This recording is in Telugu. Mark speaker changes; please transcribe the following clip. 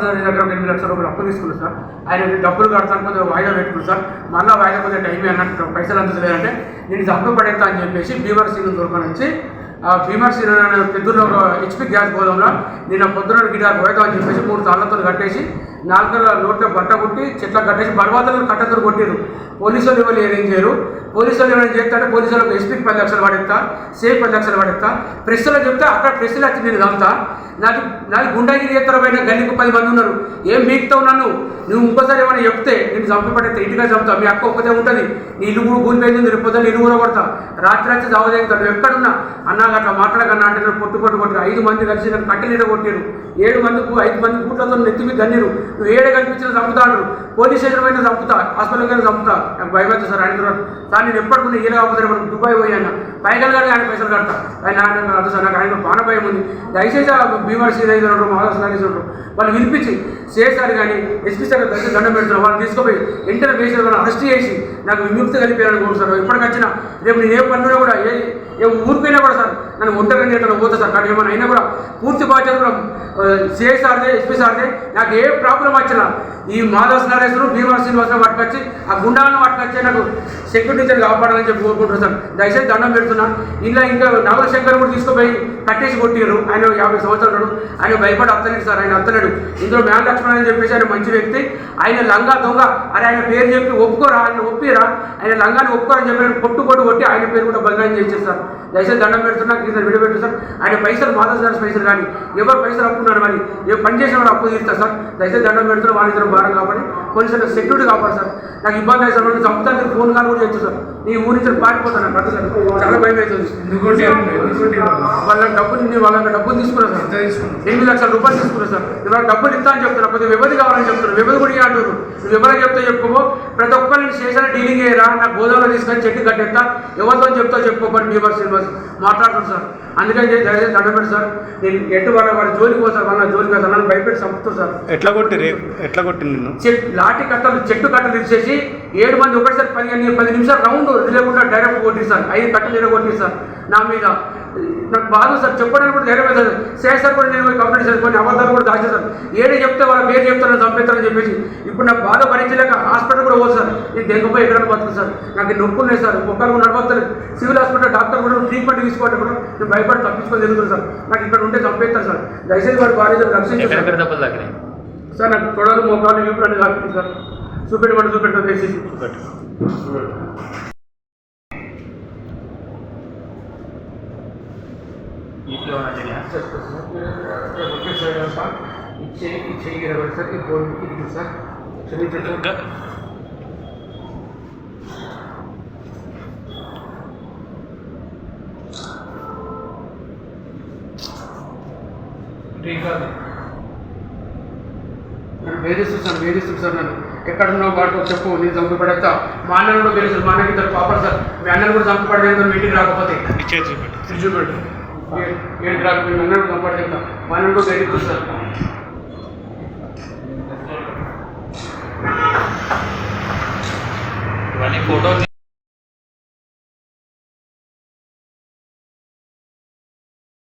Speaker 1: దగ్గర ఒక ఎనిమిది లక్షల రూపాయలు అప్పు తీసుకున్నాను సార్. ఆయన డబ్బులు కడతాను కొద్దిగా వాయిదా పెట్టుకున్నాను సార్. మళ్ళీ వాయిదా కొద్దిగా టైం అన్నట్టు పైసలు అంతలేదంటే నేను డబ్బు పడేస్తా అని చెప్పేసి భీమర్ సింగ్ దొరకని వచ్చి భీమర్ సింగ్ పెద్దూరులో ఒక హెచ్పి గ్యాస్ గోదంలో నిన్న పొద్దున గిటార్ పోయేద్దాం అని చెప్పేసి మూడు తాళ్ళతో కట్టేసి నాలుగు నోట్లో బట్ట కొట్టి చెట్ల కట్టేసి బలవాతలు కట్టతో కొట్టారు పోలీసు వాళ్ళు ఇవ్వాలి ఏం చేయరు పోలీసు వాళ్ళు ఏమైనా చేస్తారంటే పోలీసు వాళ్ళకి ఎస్పీకి పది లక్షలు పడేస్తా సేఫ్ పది లక్షలు పడేస్తా. ప్రెస్లో చెప్తే అక్కడ ప్రెస్లో వచ్చి నేను దాంతా నాకు నాకు గుండాగిరి చేస్తారు పైన గల్లీకి పది మంది ఉన్నారు. ఏం మీకుతావు నన్ను? నువ్వు ఇంకోసారి ఏమైనా చెప్తే నేను చంపి పడేస్తా ఇంటిగా చంపుతా. మీ అక్క ఒక్కతే ఉంటుంది. నీ ఇల్లు కూడా కూలిపోయింది రేపు పొద్దున్న ఇల్లు కూడా కొడతా. రాత్రి రాత్రి దావదేగుతాడు నువ్వు ఎక్కడున్నా? అన్నా అట్లా మాట్లాడకన్నా అంటే పొట్టు పొట్టు కొట్టారు ఐదు మంది కలిసి నన్ను కట్టి నీడ కొట్టారు ఏడు మందికి ఐదు మంది కూట్లతో నెత్తిమి గన్నీరు నువ్వు ఏడే కనిపించిన చంపుతాడు పోలీస్ స్టేషన్ పైన చంపుతా హాస్పిటల్కి వెళ్ళి చంపుతా. నాకు భయపడుతుంది సార్ ఆయన సార్ నేను ఎప్పటికున్నా ఈలో కాకపోతే దుబాయ్ పోయాను పైసలు కడితే ఆయన పైసలు కడతా. ఆయన నాకు అర్థం సార్ నాకు ఆయన బాణభయం ఉంది. దయచేసి ఆ భీమర్ సీరియస్ ఉంటారు మహారాష్ట్ర ఉంటారు వాళ్ళు వినిపించి సిఎస్ఆర్ కానీ ఎస్పీ సార్ దయచేసి దండం పెడుతున్నారు. వాళ్ళు తీసుకుపోయి వెంటనే వేసి వాళ్ళు అరెస్ట్ చేసి నాకు విముక్తి కలిపారని కోరుతారు ఎప్పటికొచ్చినా రేపు నేను ఏ పనులు కూడా ఏ ఏ ఊరిపోయినా కూడా సార్ నన్ను ఒంటరిగా చేయడం పోతా సార్. కానీ ఏమైనా అయినా కూడా పూర్తి బాధ్యత కూడా సిఐ సార్దే ఎస్పీ సార్దే. నాకు ఏ ప్రాబ్లం వచ్చినా ఈ మాధవ నరేశ్వరు భీమా శ్రీనివాసరావు పట్టుకొచ్చి ఆ గుండాలను పట్టుకొచ్చి నాకు సెక్యూరిటీ కాపాడాలని చెప్పి కోరుకుంటున్నాను సార్. దయచేసి దండం చెప్తున్నా ఇలా ఇంకా నాగశంకర్ కూడా తీసుకుపోయి కట్టేసి కొట్టారు ఆయన యాభై సంవత్సరాలు ఆయన భయపడి అత్తలేడు సార్. ఆయన అత్తలేడు. ఇందులో మ్యాన్ లక్ష్మణ్ అని చెప్పేసి ఆయన మంచి వ్యక్తి. ఆయన లంగా దొంగ. అరే ఆయన పేరు చెప్పి ఒప్పుకోరా ఆయన ఒప్పిరా? ఆయన లంగాన్ని ఒప్పుకోరని చెప్పి పొట్టు కొట్టు కొట్టు కొట్టి ఆయన పేరు కూడా బదనాం చేసేస్తారు దయచేసి దండం పెడుతున్నా కింద విడిపెట్టు సార్. ఆయన పైసలు మాధవ్ సార్ పైసలు కానీ ఎవరు పైసలు అప్పున్నారు మరి? ఏ పని చేసిన వాడు అప్పు తీస్తారు సార్. దయచేసి దండం పెడుతున్నా వాళ్ళిద్దరు భారం కాబట్టి పోలీసులకు సెక్యూరిటీ కాపాడు సార్. నాకు ఇబ్బంది అయితే సార్ చంపుతానికి ఫోన్ కాల్ కూడా చేయొచ్చు సార్. నీ ఊరి నుంచి పారిపోతాను నాకు అర్థం సార్. చాలా భయం అవుతుంది? వాళ్ళ డబ్బులు నీ వాళ్ళ డబ్బులు తీసుకున్నా సార్? ఎనిమిది లక్షల రూపాయలు తీసుకున్నా సార్. ఇవాళ డబ్బులు ఇస్తా అని చెప్తున్నా కొద్దిగా వ్యవధి కావాలని చెప్తున్నారు. వ్యవధి కూడా అంటారు నువ్వు ఎవరికి చెప్తా చెప్పుకో ప్రతి ఒక్కరు నేను స్టేషన్ డీలింగ్ చేయరా. నాకు గోదావరిలో తీసుకొని చెట్టు కట్టేస్తా. ఎవరితో చెప్తా చెప్పుకోకండి మీ సినిమాస్ మాట్లాడుతాను సార్. అందుకని దయచేసి దండపెట్టు సార్. నేను ఎటు వాళ్ళ వాడి జోలికి పోతాను వాళ్ళ జోలికి వస్తాను నన్ను భయపెట్టి చంపుతారు సార్.
Speaker 2: ఎట్లా కొట్టి రే ఎట్లా కొట్టి నిన్ను?
Speaker 1: చెట్ లాఠీ కట్టలు చెట్టు కట్టలు తీసేసి ఏడు మంది ఒకటిసారి పదిహేను పది నిమిషాలు రౌండ్ లేకుండా డైరెక్ట్ కొట్టేశాను ఐదు కట్టలు ఏదో కొట్టేశాను నా మీద నాకు బాధ సార్. చెప్పడానికి కూడా ధైర్యం సార్. కూడా నేను కంప్లీట్ కంప్లైంట్ చేశాను. కొన్ని అబద్ధాలు కూడా దాచేశాను ఏడే చెప్తే వాళ్ళ పేరు చెప్తారని చంపేస్తారని చెప్పేసి. ఇప్పుడు నాకు బాధ భరించలేక హాస్పిటల్ కూడా పోదు సార్. నేను దెంగపోయి ఎక్కడ బతుకు సార్. నాకు నొప్పి నొప్పులు ఉన్నాయి సార్. ఒక్కరు నడవస్తలేదు సివిల్ హాస్పిటల్ డాక్టర్ కూడా ట్రీట్మెంట్ తీసుకోవాలి కూడా నేను భయపడి తప్పించుకొని తిరుగుతాను సార్. నాకు ఇక్కడ ఉంటే చంపేస్తారు సార్. దయచేసి వాడి భార్య రక్షించారు సార్ నాకు తొడలు మోకాలు వీపు రెండు కాకుండా సార్. చూపెట్టమంటే చూపెట్టా. వేసేసి
Speaker 3: ఇంట్లో ఉన్న జరిగిన
Speaker 1: ఓకే సార్ సార్. ఇచ్చే ఇచ్చే ఇరవై సార్ ఈ బోర్డు ఇది సార్. క్షమించండి సార్. నన్ను వేధిస్తుంది సార్ నన్ను ఎక్కడున్నావు వాటితో చెప్పు నేను చంపబడతా మా అన్నను కూడా వేధిస్తుంది మా అన్నకి ఇద్దరు పాపలు సార్. మీ అన్నను కూడా చంపబడలేదు మీ ఇంటికి రాకపోతే.
Speaker 2: చూపెట్టు
Speaker 1: ఏంటి రాకపోతే మీ అన్నను మా అన్నను కూడా సార్.
Speaker 3: ఇవన్నీ ఫోటోలు